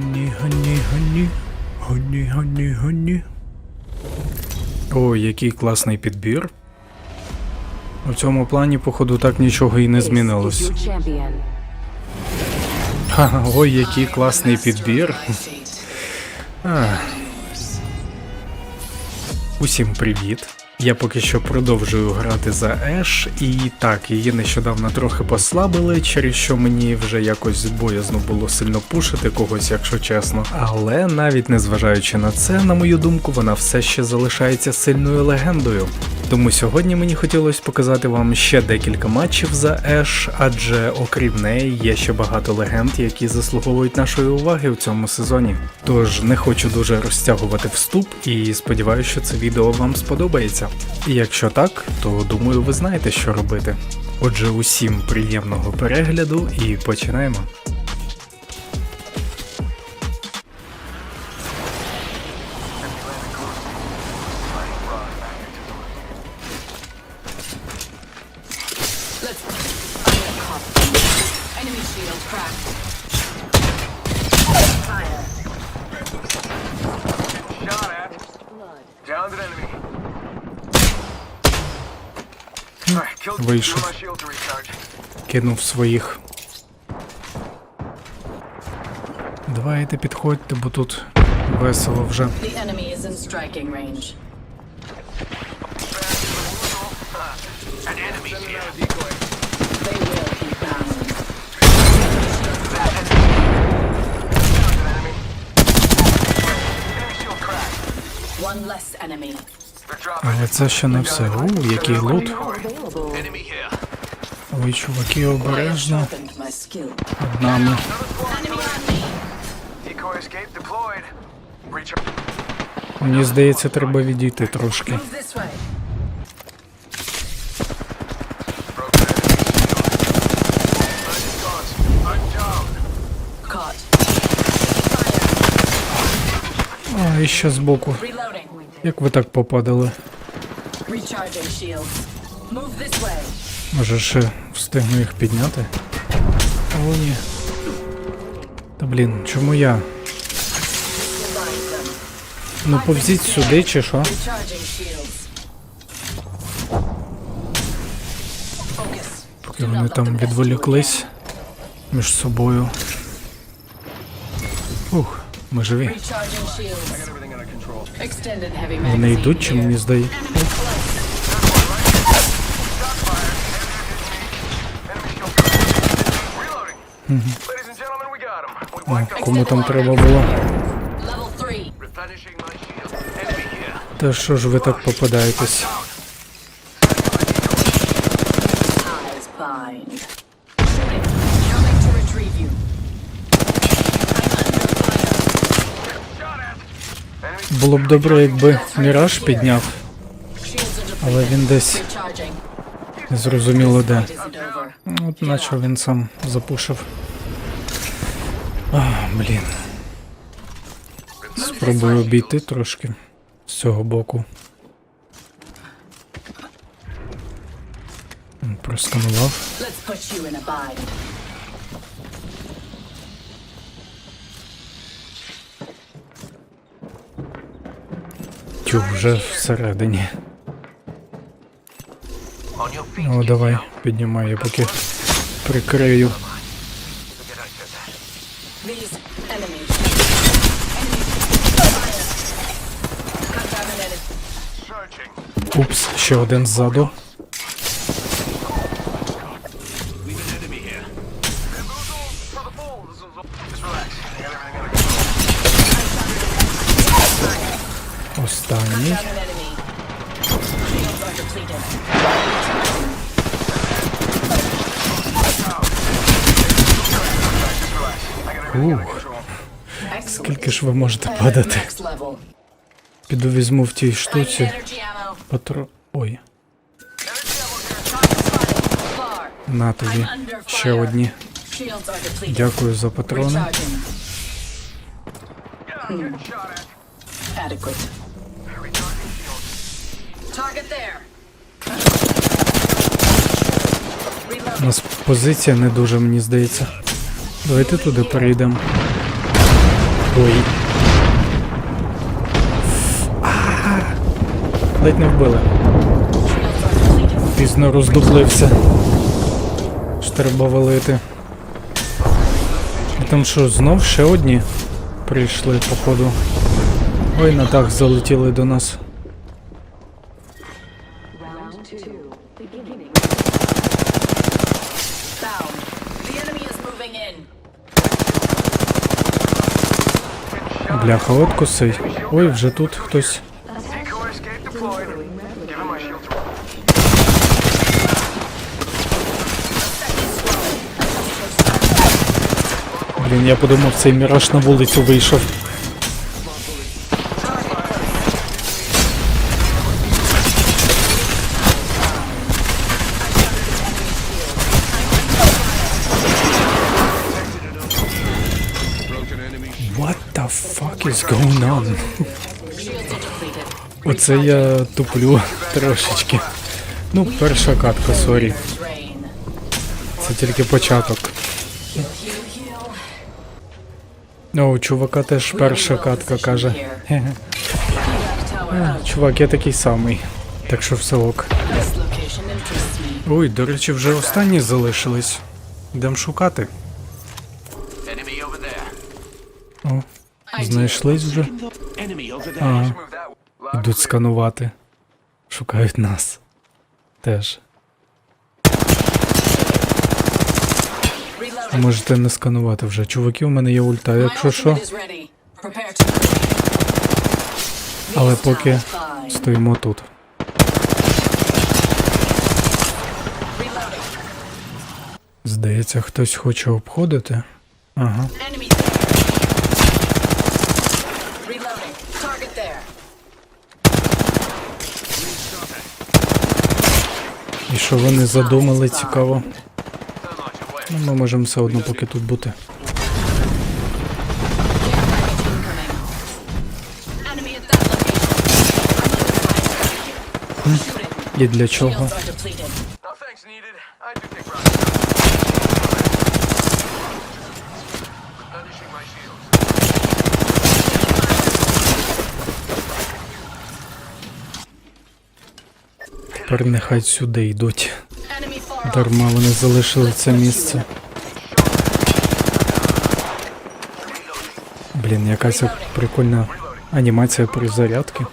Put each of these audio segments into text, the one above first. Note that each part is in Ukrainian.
гані, гані, гані. Гані, гані, гані. Ой, який класний підбір. У цьому плані, походу, так нічого і не змінилось. Ха, ой, який класний підбір. А. Усім привіт. Я поки що продовжую грати за Еш, і так, її нещодавно трохи послабили, через що мені вже якось боязно було сильно пушити когось, якщо чесно. Але навіть незважаючи на це, на мою думку, вона все ще залишається сильною легендою. Тому сьогодні мені хотілося показати вам ще декілька матчів за Еш, адже окрім неї є ще багато легенд, які заслуговують нашої уваги в цьому сезоні. Тож не хочу дуже розтягувати вступ і сподіваюся, що це відео вам сподобається. І якщо так, то думаю, ви знаєте, що робити. Отже, усім приємного перегляду і починаємо. Вийшов. Кинув своїх. Давайте підходьте, бо тут весело вже. An enemy here. They will. Але це ще не все. У, який лут. Ой, чуваки, обережно. Над нами. Мені здається, треба відійти трошки. А, і ще збоку. Як ви так попадали? Може ще встигну їх підняти? О, ні. Та блін, чому я? Ну повзіть сюди чи що? Поки вони там відволіклись між собою. Ух, ми живі. Вони йдуть чи мені здається? Кому там треба було? Та що ж ви так попадаєтесь? Було б добре, якби Міраж підняв, але він десь незрозуміло де. От наче він сам запушив. А, блін. Спробую обійти трошки з цього боку. Просканував. Тю, вже всередині. О, давай, піднімай, я поки прикрию. Упс, ще один ззаду. Excellent. скільки ж ви можете падати? Піду візьму в тій штуці. Патро. Ой, на тобі. Ще одні. Дякую за патрони. У нас позиція не дуже, мені здається. Давайте туди перейдемо. Ой. Ледь не вбили. Пізно роздуплився. Що треба валити. Там що, знов ще одні прийшли, походу. Ой, на дах залетіли до нас. Found. The enemy is moving in. Бляха, от косий. Ой, вже тут хтось. Блін, я подумав, цей міраж на вулицю вийшов. Is going on? Оце я туплю трошечки. Ну, перша катка, сорі. Це тільки початок. О, чувака теж перша катка каже. Evac. Чувак, я такий самий. Так що все ок. Ой, до речі, вже останні залишились. Йдемо шукати. О, знайшлись вже. Way. Йдуть сканувати. Шукають нас. Теж. Можете не сканувати вже. Чуваки, у мене є ульта, якщо що. Але поки стоїмо тут. Здається, хтось хоче обходити. Ага. Що вони задумали цікаво. Ну, ми можемо все одно поки тут бути. І для чого? Тепер нехай сюди йдуть. Дарма вони залишили це місце. Блін, якась прикольна анімація при trap.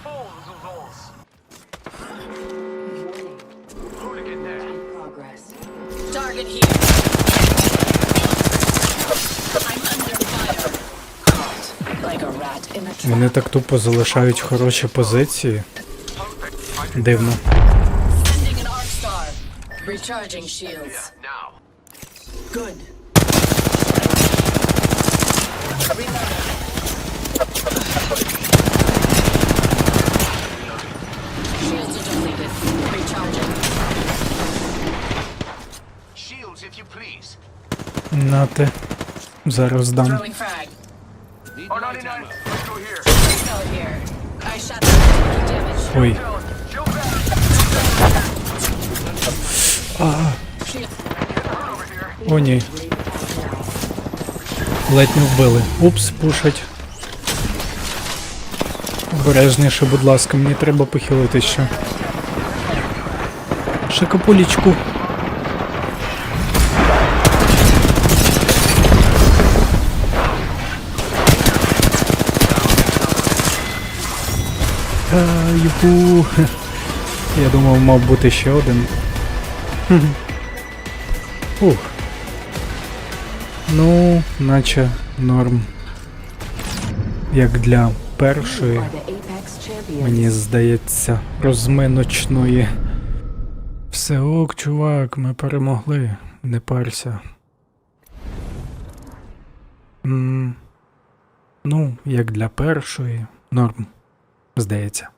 Вони так тупо залишають хороші позиції. Дивно. Recharging shields. Now. Good. Reloading. Shields are depleted. Recharging. Shields, if you please. Нате. Зараз дам. Throwing frag. R99, let's go here. Cell here. I shot them. Taking damage. Ой, Shield back. Here. о ні. Ледь не вбили. Упс, пушать. Обережніше, будь ласка, мені треба похилити ще. Шикапулічку. А, юху. Я думав, мав бути ще один. Ух. Ну, наче норм. Як для першої, мені здається, розминочної. Все ок, чувак, ми перемогли. Не парся. м ну, як для першої, норм. Здається.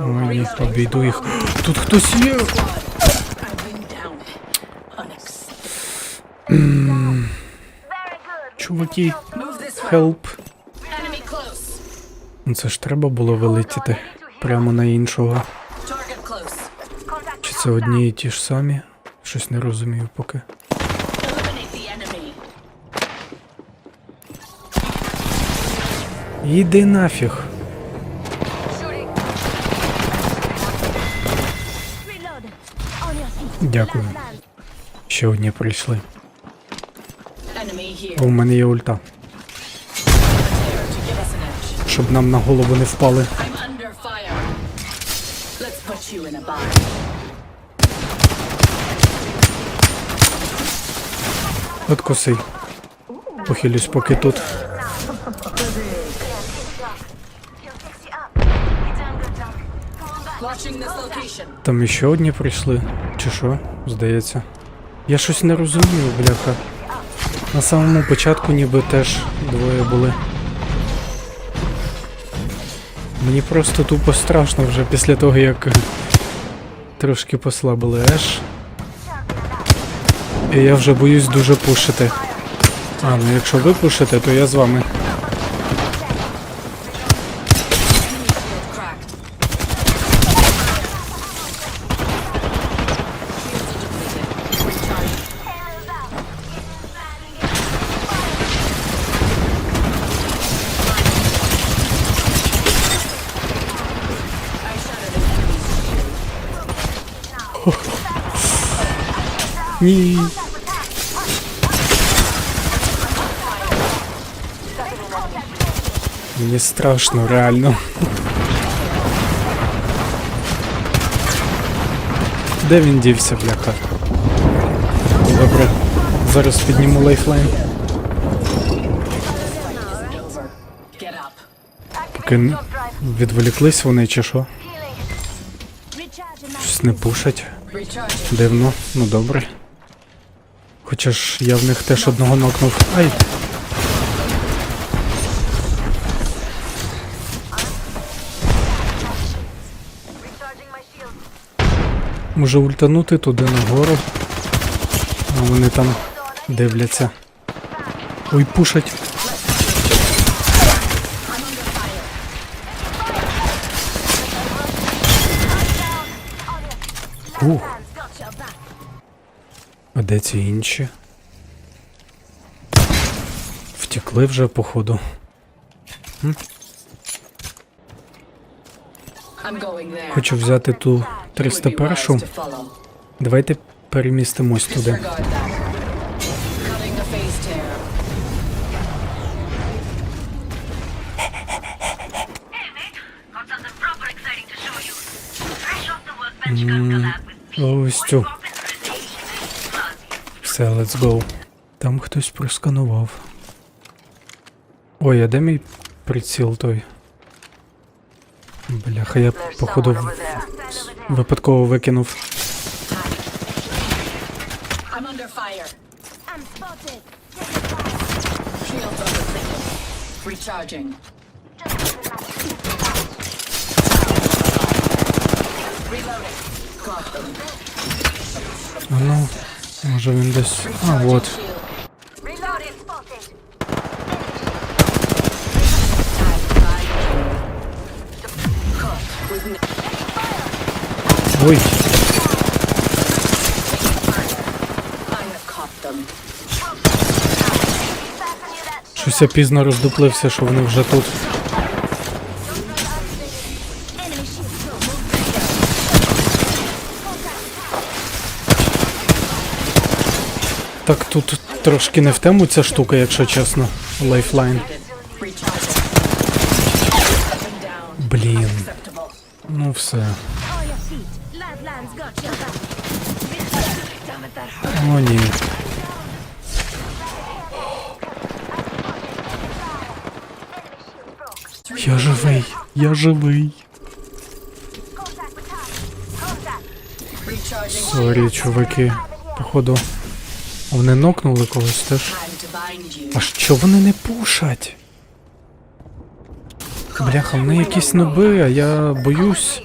Ой, ні, обійду їх. Тут хтось є. Чуваки, хелп. Ну це ж треба було вилетіти прямо на іншого. Чи це одні і ті ж самі. Щось не розумію поки. Іди нафіг. Дякую. Ще одні прийшли. О. У мене є ульта. Щоб нам на голову не впали. I'm under fire. Let's put you in a bind. От косий. Похилюсь поки тут. Там іще одні прийшли. Чи що? Здається. Я щось не розумію, бляха. На самому початку ніби теж двоє були. Мені просто тупо страшно вже після того, як трошки послабили Еш. І я вже боюсь дуже пушити. А, ну якщо ви пушите, то я з вами. Ні. Мені страшно, реально. Де він дівся, бляха? Добре. Зараз підніму лайфлайн. Over. Поки н- відволіклись вони чи що? Щось не пушать. Дивно, ну добре. Хоча ж я в них теж одного нокнув. Ай! Може ультанути туди нагору. А вони там дивляться. Ой, пушать. Ух, а де ці інші? Втекли вже, походу. Хочу взяти ту It would be wise 301. to follow. Давайте перемістимось туди. Ось цю. Все, let's go. Там хтось просканував. Ой, а де мій приціл той? Бляха, я походу в- випадково викинув. Recharging. Reloading. Got them. А ну, може він десь. А, от. Ой, щось я пізно роздуплився, що вони вже тут. Так тут трошки не в тему ця штука, якщо чесно. Лайфлайн. Блін. Ну все. О, ні. Я живий. Я живий. Сорі, чуваки. Походу. Вони нокнули когось теж. А що вони не пушать? Бляха, вони якісь ноби, а я боюсь.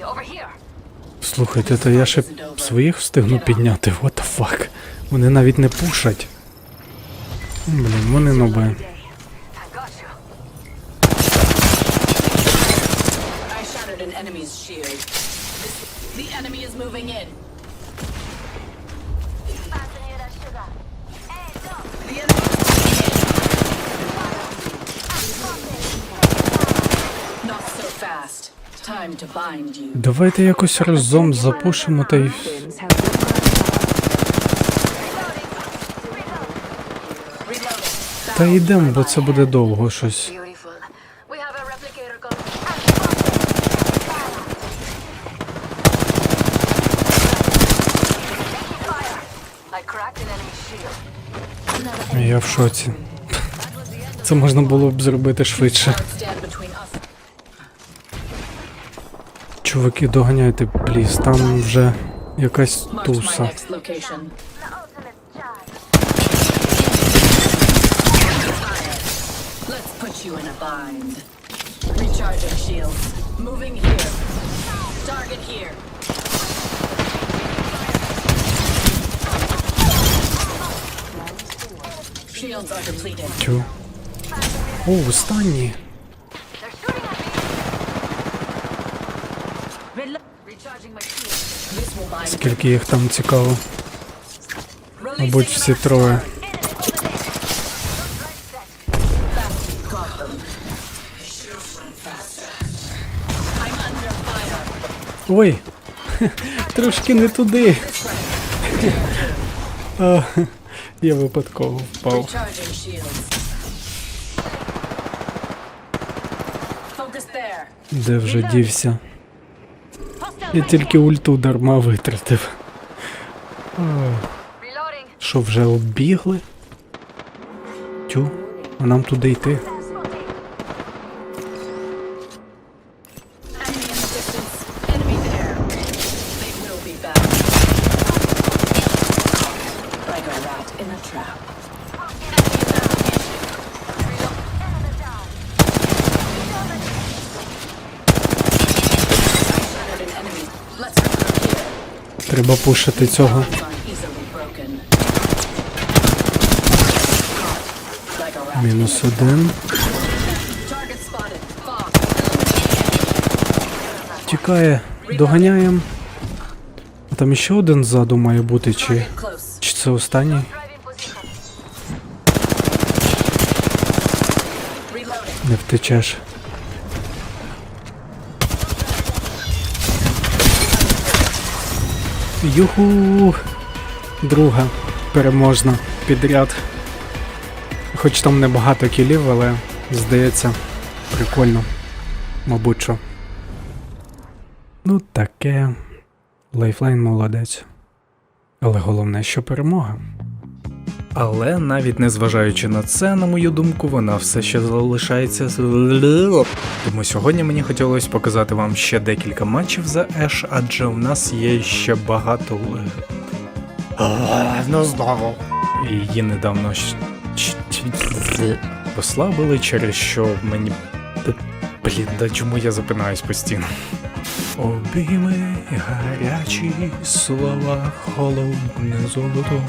Слухайте, то я ще своїх встигну підняти. What the fuck? Вони навіть не пушать. Блін, вони ноби. Давайте якось разом запушимо та й. Та йдемо, бо це буде довго щось. Я в шоці. Це можна було б зробити швидше. Чуваки, доганяйте, пліз, там вже якась туса. next location. Let's Скільки їх там цікаво. Мабуть, всі троє. Ой! Трошки не туди. А, Я випадково впав. Де вже дівся? Я тільки ульту дарма витратив. Що вже оббігли? Тю, а нам туди йти. In a trap. Треба пушити цього. Мінус один. Тікає. Доганяємо. А там ще один ззаду має бути, чи. Чи це останній? Не втечеш. Юху! Друга переможна підряд. Хоч там небагато кілів, але здається, прикольно. Мабуть що. Ну, таке. Лайфлайн молодець. Але головне, що перемога. Але навіть незважаючи на це, на мою думку, вона все ще залишається. Тому сьогодні мені хотілося показати вам ще декілька матчів за Еш, адже у нас є ще багато. Ну знову. Її недавно послабили, через що мені. Блін, да чому я запинаюсь постійно? Обійми гарячі слова, холодне золото.